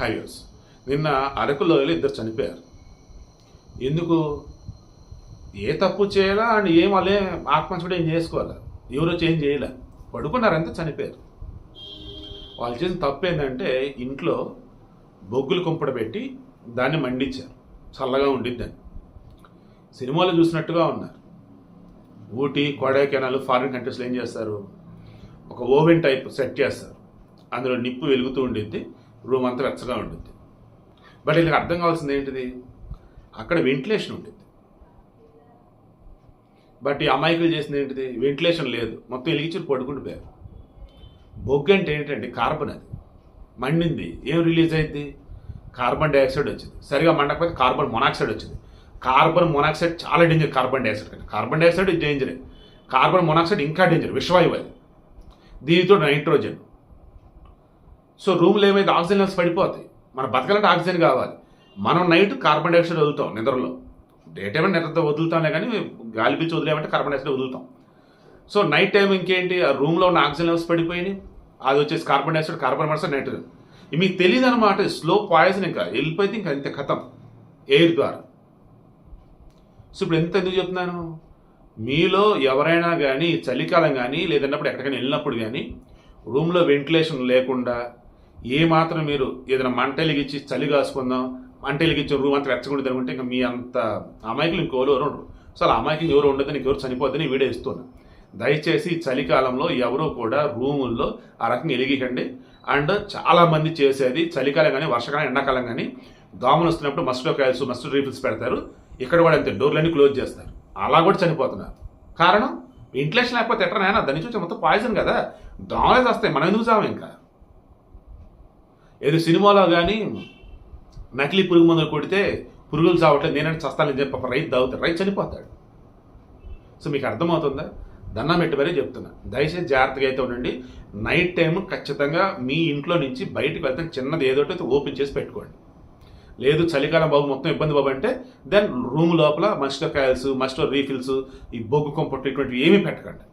Highways నిన్న అరకులో ఇద్దరు చనిపోయారు. ఎందుకు? ఏ తప్పు చేయాలా? అండ్ ఏం వాళ్ళే ఆత్మహత్య ఏం చేసుకోవాలా? ఎవరో చేంజ్ చేయలే. పడుకున్నారంతా చనిపోయారు. వాళ్ళు చేసిన తప్పు ఏంటంటే ఇంట్లో బొగ్గులు కుంపడ పెట్టి దాన్ని మండించారు. చల్లగా ఉండిద్దని సినిమాలో చూసినట్టుగా ఉన్నారు. ఊటీ కొడైకెనాల్ ఫారిన్ కంట్రీస్లో ఏం చేస్తారు? ఒక ఓవెన్ టైప్ సెట్ చేస్తారు. అందులో నిప్పు వెలుగుతూ ఉండిద్ది. రూమ్ అంతా వెచ్చగా ఉంటుంది బట్ వీళ్ళకి అర్థం కావాల్సింది ఏంటిది? అక్కడ వెంటిలేషన్ ఉంటుంది బట్ ఈ అమాయకులు చేసింది ఏంటిది? వెంటిలేషన్ లేదు. మొత్తం వెలిగించి పడుకుంటూ పోయారు. బొగ్గు అంటే ఏంటంటే కార్బన్ అది. మండింది. ఏం రిలీజ్ అయింది? కార్బన్ డైఆక్సైడ్ వచ్చింది. సరిగా మండకపోతే కార్బన్ మొనాక్సైడ్ వచ్చింది. కార్బన్ మొనాక్సైడ్ చాలా డేంజర్ కార్బన్ డైఆక్సైడ్ కంటే. కార్బన్ డైఆక్సైడ్ డేంజరే. కార్బన్ మొనాక్సైడ్ ఇంకా డేంజర్. విషవాయువు అది. దీనితో నైట్రోజన్. సో రూమ్లో ఏమైతే ఆక్సిజన్ లెవెల్స్ పడిపోతాయి. మన బతకాలంటే ఆక్సిజన్ కావాలి. మనం నైట్ కార్బన్ డైఆక్సైడ్ వదులుతాం నిద్రలో. డే టైం నిద్రతో వదులుతాంలే కానీ గాలి పీల్చి వదిలేమంటే కార్బన్ డైఆక్సైడ్ వదులుతాం. సో నైట్ టైం ఇంకేంటి? ఆ రూమ్లో ఉన్న ఆక్సిజన్ లెవెల్స్ పడిపోయినాయి. అది వచ్చేసి carbon dioxide carbon monoxide nitrogen మీకు తెలియదు అనమాట స్లో పాయిజన్ ఇంకా. వెళ్ళిపోతే ఇంకా ఇంత కథం. ఎయిర్ ద్వారా. సో ఇప్పుడు ఎంత ఎందుకు చెప్తున్నాను? మీలో ఎవరైనా కానీ చలికాలం కానీ లేదన్నప్పుడు ఎక్కడికైనా వెళ్ళినప్పుడు కానీ రూమ్లో వెంటిలేషన్ లేకుండా ఏ మాత్రం మీరు ఏదైనా మంట వెలిగించి చలి కాసుకుందాం మంట వెలిగించి రూమ్ అంతా వెచ్చకుండా తిరుగుంటే ఇంకా మీ అంత అమాయకులు ఇంకోరు ఎవరు ఉండరు. సో అలా అమాయకులు ఎవరు ఉండదని ఎవరు చనిపోద్దని వీడియో ఇస్తున్నాను దయచేసి చలికాలంలో ఎవరు కూడా రూముల్లో ఆ రకంగా ఎలిగికండి. అండ్ చాలామంది చేసేది చలికాలం కానీ వర్షకాలం ఎండాకాలం కానీ దోమలు వస్తున్నప్పుడు మస్టో కాయల్స్ మస్టో రీఫిల్స్ పెడతారు. ఇక్కడ కూడా అంతే డోర్లన్నీ క్లోజ్ చేస్తారు. అలా కూడా చనిపోతున్నారు. కారణం వెంటిలేషన్ లేకపోతే ఎట్లా నాయన? దాని చూసి మొత్తం పాయిజన్ కదా. దోమలే వస్తాయి మనం ఎందుకు చావం ఇంకా? ఏదో సినిమాలో కానీ నకిలీ పురుగు మందులు కొడితే పురుగులు చావట్లేదు నేనంటే చస్తానని చెప్పి పాపం రైతు తాగుతాడు రైతు చనిపోతాడు. సో మీకు అర్థమవుతుందా? దండం పెట్టి చెప్తున్నా. దయచేసి జాగ్రత్తగా అయితే ఉండండి. నైట్ టైం ఖచ్చితంగా మీ ఇంట్లో నుంచి బయటకు వెళ్తే చిన్నది ఏదో అయితే ఓపెన్ చేసి పెట్టుకోండి. లేదు చలికాలం బాబు మొత్తం ఇబ్బంది బాబు అంటే దెన్ రూమ్ లోపల మస్టో కాయల్స్ మస్టో రీఫిల్స్ ఈ బొగ్గు కొంపట్టు ఇటువంటివి ఏమీ పెట్టకండి.